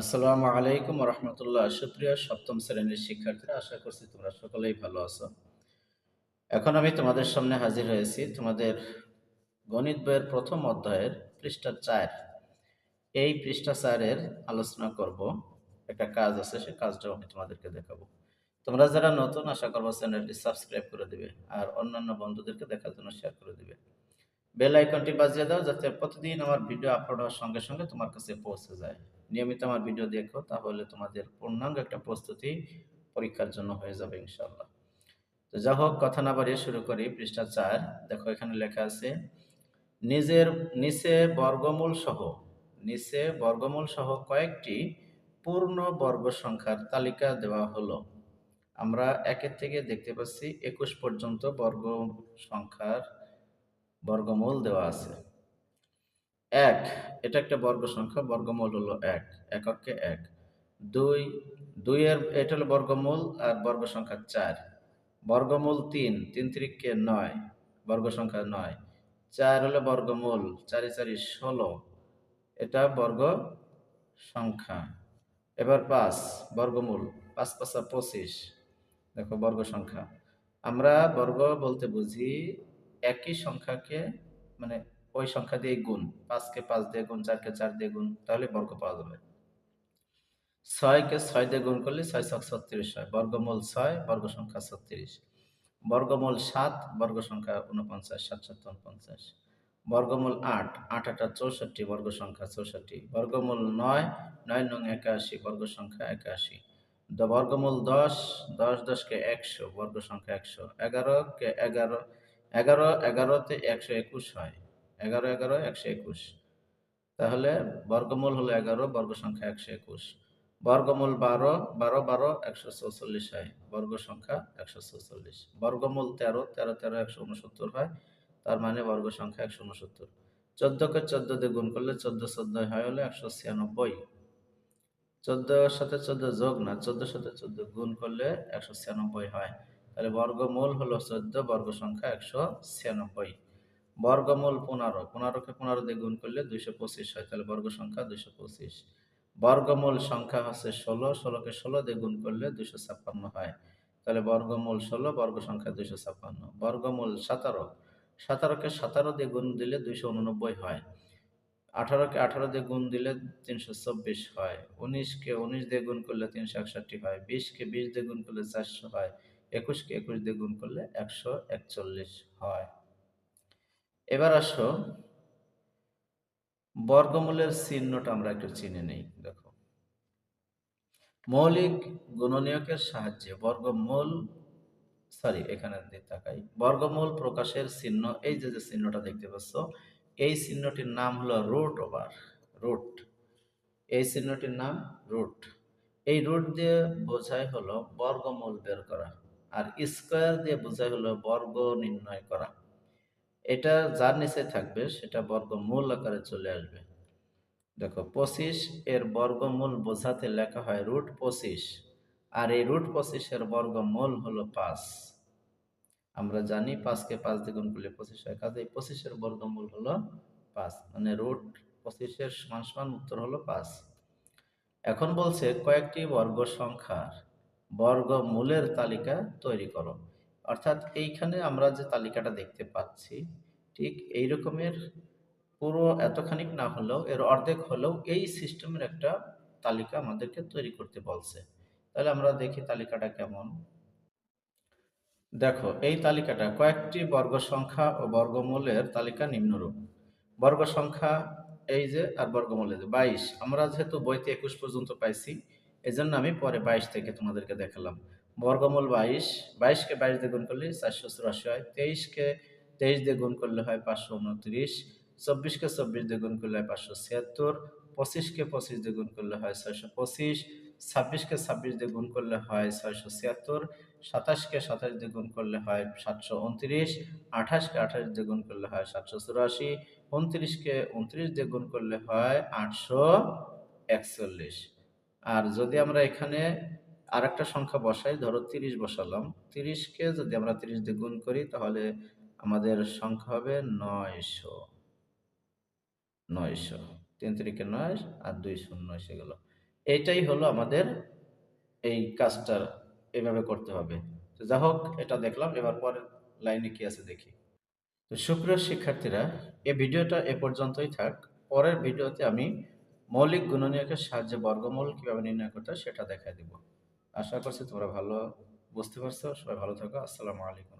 আসসালামু আলাইকুম রহমতুল্লাহ সুপ্রিয় সপ্তম শ্রেণির শিক্ষার্থীরা, আশা করছি তোমরা সকলেই ভালো আছো। এখন আমি তোমাদের সামনে হাজির হয়েছি তোমাদের গণিত বইয়ের প্রথম অধ্যায়ের পৃষ্ঠা চার। এই পৃষ্ঠা চারের আলোচনা করব। একটা কাজ আছে সেই কাজটাও আমি তোমাদেরকে দেখাবো। তোমরা যারা নতুন, আশা করব চ্যানেলটি সাবস্ক্রাইব করে দিবে আর অন্যান্য বন্ধুদেরকে দেখার জন্য শেয়ার করে দিবে। বেল আইকনটি বাজিয়ে দাও যাতে প্রতিদিন আমার ভিডিও আপলোড হওয়ার সঙ্গে সঙ্গে তোমার কাছে পৌঁছে যায়। নিয়মিত আমার ভিডিও দেখো, তাহলে তোমাদের পূর্ণাঙ্গ একটা প্রস্তুতি পরীক্ষার জন্য হয়ে যাবে ইনশাল্লাহ তো যা হোক, কথা না বাড়িয়ে শুরু করি, পৃষ্ঠা চার। দেখো, এখানে লেখা আছে, নিজের, নিচে বর্গমূল সহ, নিচে বর্গমূল সহ কয়েকটি পূর্ণ বর্গ সংখ্যার তালিকা দেওয়া হলো। আমরা একের থেকে দেখতে পাচ্ছি, একুশ পর্যন্ত বর্গ সংখ্যার বর্গমূল দেওয়া আছে। এক, এটা একটা বর্গ সংখ্যা, বর্গমূল হলো এক এককে এক। দুই, দুইয়ের, এটা হলো বর্গমূল আর বর্গ সংখ্যা চার। বর্গমূল তিন তিন তিরিককে নয়, বর্গ সংখ্যা নয়। চার হলো বর্গমূল, চারি চারি ষোলো, এটা বর্গ সংখ্যা। এবার পাঁচ, বর্গমূল, পাঁচ পাঁচা পঁচিশ, দেখো বর্গ সংখ্যা। আমরা বর্গ বলতে বুঝি একই সংখ্যাকে মানে ওই সংখ্যা দিয়ে গুণ। পাঁচকে পাঁচ দিয়ে গুণ, চারকে চার দিয়ে গুণ, তাহলে বর্গ পাওয়া যাবে। ছয়কে ছয় দিয়ে গুণ করলে ছয় ছক ছত্রিশ হয়। বর্গমূল ছয় বর্গ সংখ্যা ছত্রিশ। বর্গমূল সাত বর্গ সংখ্যা উনপঞ্চাশ সাত সাত উনপঞ্চাশ বর্গমূল আট আট আটা চৌষট্টি বর্গ সংখ্যা চৌষট্টি। বর্গমূল নয় নয় নং একাশি বর্গ সংখ্যা একাশি বর্গমূল দশ দশ দশকে একশো বর্গ সংখ্যা একশো। এগারোকে এগারো এগারো, এগারোতে একশো একুশ হয়। এগারো এগারো একশো একুশ। তাহলে বর্গমূল হলো এগারো বর্গ সংখ্যা একশো একুশ। বর্গমূল বারো বারো বারো একশো চৌচল্লিশ হয় বর্গ সংখ্যা একশো চৌচল্লিশ। বর্গমূল তেরো তেরো তেরো একশো উনসত্তর হয়, তার মানে বর্গ সংখ্যা একশো উনসত্তর চোদ্দকে চোদ্দ দিয়ে গুণ করলে চোদ্দ চোদ্দ হয় হলে একশো ছিয়ানব্বই। চোদ্দোর সাথে চোদ্দ যোগ না, চোদ্দোর সাথে চোদ্দ গুণ করলে একশো ছিয়ানব্বই হয়। তাহলে বর্গমূল হলো চোদ্দ বর্গ সংখ্যা একশো ছিয়ানব্বই। বর্গমূল পনেরো। পনেরোকে পনেরো দিয়ে গুণ করলে দুইশো পঁচিশ হয়। তাহলে বর্গ সংখ্যা দুইশো পঁচিশ। বর্গমূল সংখ্যা হচ্ছে ষোলো। ষোলোকে ষোলো দিয়ে গুণ করলে দুইশো ছাপ্পান্ন হয়। তাহলে বর্গমূল ষোলো, বর্গ সংখ্যা দুইশো ছাপ্পান্ন। বর্গমূল সতেরো। সতেরোকে সতেরো দিয়ে গুণ দিলে দুইশো উননব্বই হয়। আঠারোকে আঠারো দিয়ে গুণ দিলে তিনশো চব্বিশ হয়। উনিশকে উনিশ দিয়ে গুণ করলে তিনশো একষট্টি হয়। বিশকে বিশ দিয়ে গুণ করলে চারশো হয়। একুশকে একুশ দিয়ে গুণ করলে একশো একচল্লিশ হয়। এবার আসো। বর্গমূলের চিহ্নটা আমরা একটু চিনে নেই, দেখো। মৌলিক গুণনীয়কের সাহায্যে বর্গমূল সরি এখানে তাকাই। বর্গমূল প্রকাশের চিহ্ন, এই যে যে চিহ্নটা দেখতে পাচ্ছ, এই চিহ্নটির নাম হলো রুট ওভার, রুট। এই চিহ্নটির নাম রুট। এই রুট দিয়ে বোঝাই হলো বর্গমূল বের করা, আর স্কোয়ার দিয়ে বোঝাই হলো বর্গ নির্ণয় করা। এটা যার নিচে থাকবে সেটা বর্গমূল আকারে চলে আসবে। দেখো, পঁচিশ এর বর্গমূল বোঝাতে লেখা হয় রুট পঁচিশ, আর এই রুট পঁচিশের বর্গমূল হলো পাঁচ। আমরা জানি পাঁচকে পাঁচ দ্বিগুণ করলে পঁচিশ হয় কাজে পঁচিশের বর্গমূল হলো পাঁচ মানে রুট পঁচিশের সমান সমান উত্তর হলো পাঁচ। এখন বলছে কয়েকটি বর্গ সংখ্যার বর্গমূলের তালিকা তৈরি করো। অর্থাৎ এইখানে আমরা যে তালিকাটা দেখতে পাচ্ছি, ঠিক এই রকমের পুরো এতখানিক না হলেও, এর অর্ধেক হলেও এই সিস্টেমের একটা তালিকা আমাদেরকে তৈরি করতে বলছে। তাহলে আমরা দেখি তালিকাটা কেমন। দেখো, এই তালিকাটা কয়েকটি বর্গ সংখ্যা ও বর্গমূলের তালিকা নিম্নরূপ। বর্গ সংখ্যা এই যে আর বর্গমূল যে, বাইশ। আমরা যেহেতু বইতে একুশ পর্যন্ত পাইছি এই জন্য আমি পরে বাইশ থেকে তোমাদেরকে দেখালাম। বর্গমূল বাইশ, বাইশকে বাইশ দিয়ে গুণ করলে চারশো চুরাশি হয়। তেইশকে তেইশ দিয়ে গুণ করলে হয় পাঁচশো উনত্রিশ। চব্বিশকে চব্বিশ দিয়ে গুণ করলে হয় পাঁচশো ছিয়াত্তর। পঁচিশকে পঁচিশ দিয়ে গুণ করলে হয় ছয়শো পঁচিশ। ছাব্বিশকে ছাব্বিশ দিয়ে গুণ করলে হয় ছয়শো ছিয়াত্তর। সাতাশকে সাতাশ দিয়ে গুণ করলে হয় সাতশো উনত্রিশ। আঠাশকে আঠাশ দিয়ে গুণ করলে হয় সাতশো চুরাশি। উনত্রিশকে উনত্রিশ দিয়ে গুণ করলে হয় আটশো একচল্লিশ। আর যদি আমরা এখানে আর একটা সংখ্যা বসাই, ধরো তিরিশ বসালাম। তিরিশকে যদি আমরা তিরিশ দিয়ে গুণ করি, তাহলে আমাদের সংখ্যা হবে নয়শো। নয়শো। তিন তিরিকে নয় আর দুই শূন্য এসে গেল। এইটাই হলো আমাদের এই কাজটার, এভাবে করতে হবে। তো যা হোক, এটা দেখলাম, এবার পরের লাইনে কি আছে দেখি। তো সুপ্রিয় শিক্ষার্থীরা, এই ভিডিওটা এ পর্যন্তই থাক। পরের ভিডিওতে আমি মৌলিক গুণনীয়কের সাহায্যে বর্গমূল কীভাবে নির্ণয় করতে হয় সেটা দেখা দিব। আশা করছি তোমরা ভালো বুঝতে পারছ? সবাই ভালো থাকো। আসসালামু আলাইকুম।